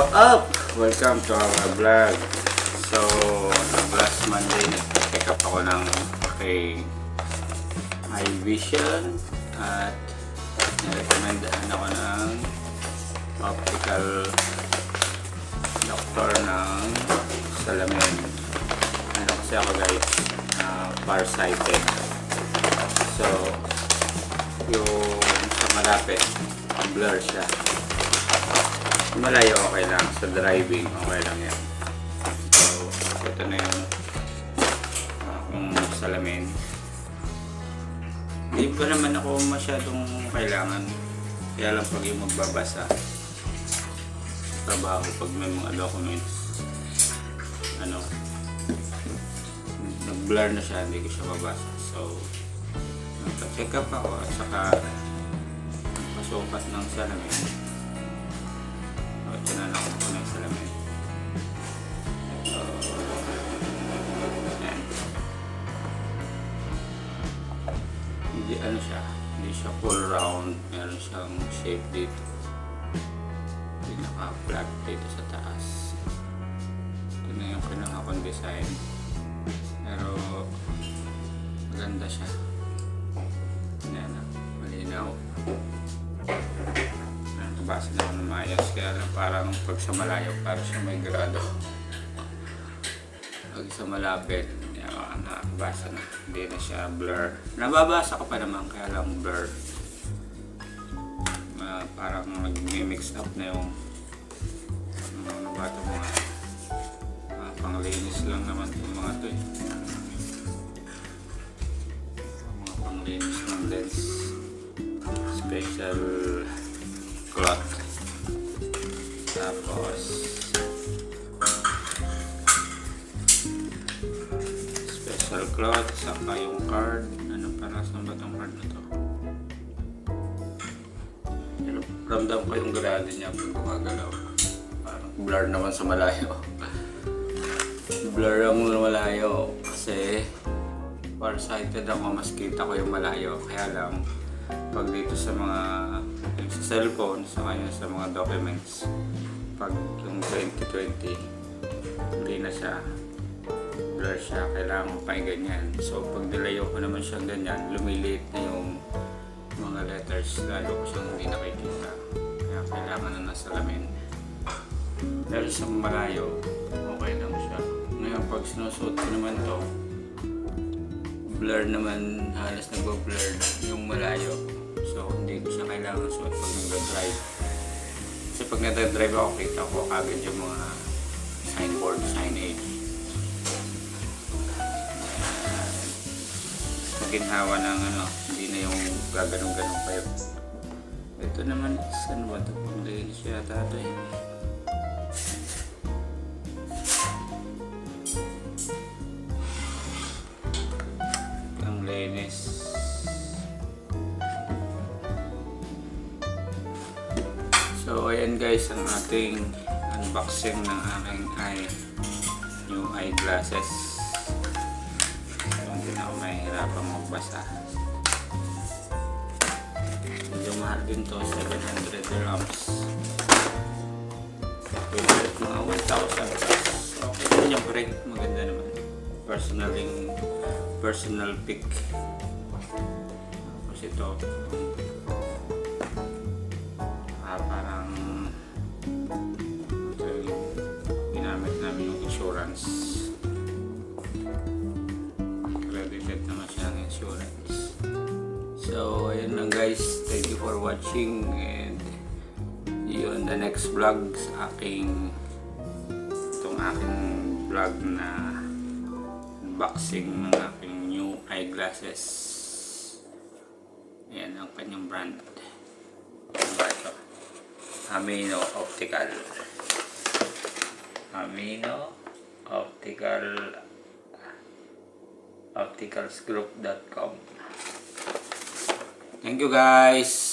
what up? Welcome to our vlog. So, last Monday, nag-pick up ako ng kay My Vision at nirecomendahan ako ng optical doctor ng salamin. Ano kasi ako guys, uh, farsighted. So, yung sa malapit, blur siya. Malayo okay lang. Sa driving, okay lang yan. So, ito na yung akong salamin. Hindi pa naman ako masyadong kailangan. Kaya lang pag yung magbabasa, trabaho pag may mga documents, ano, nag-blur na siya, hindi ko siya mabasa. So, nagpa-check up ako at saka pasukat ng salamin. Hindi ano siya, hindi siya full round. Meron siyang shape dito. Pinaka-flat dito sa taas. Ito na yung kinuha kong design. Pero, maganda siya. Yan na, malinaw. Nakabasa na ako ng maayos. Kaya lang parang pag sa malayo, parang siya may grado. Pag sa malapit, nakabasa na. Hindi na siya blur. Nababasa ko pa naman, kaya lang blur. Ah, parang nag-mix up na yung ano, ano ba ito mga mga panglinis lang naman yung mga to eh. Mga panglinis ng lens. Special cloth, saka yung card. Ano para saan ba itong card na to? Ramdam ko yung grado niya pag gumagalaw. Parang blur naman sa malayo. blur ang malayo kasi farsighted ako, mas kita ko yung malayo. Kaya lang, pag dito sa mga sa cellphone, sa kanya sa mga documents, pag yung 2020, hindi na siya blur siya, kailangan ko pa yung ganyan. So, pag nilayo ko naman siyang ganyan, lumiliit na yung mga letters, lalo ko siyang hindi nakikita. Kaya kailangan na nasa lamin. Pero sa malayo, okay lang siya. Ngayon, pag sinusuot ko naman to, blur naman, halos nagbo-blur yung malayo. So, hindi ko siya kailangan suot pag nag-drive. Kasi pag nag-drive ako, kita ko agad yung mga signboard, signage. Maginhawa ng ano, hindi na yung gaganong-ganong pa yun. Ito naman, saan ba ito? Panglinis yata ito eh. Ang. So, ayan guys, ang ating unboxing ng aking eye, new eyeglasses. Hindi na ako mahihirapang magbasa. Medyo mahal din to, 700 dirhams. Favorite mga 1,000 plus. Okay yung print, maganda naman. Personaling, personal pick. Tapos ito, ah, parang ito yung ginamit namin yung insurance. Ayun lang guys. Thank you for watching and on the next vlog sa aking itong aking vlog na unboxing ng aking new eyeglasses. Ayan ang kanyang brand. Ano ito? Amino Optical. Amino Optical opticalsgroup.com Thank you guys.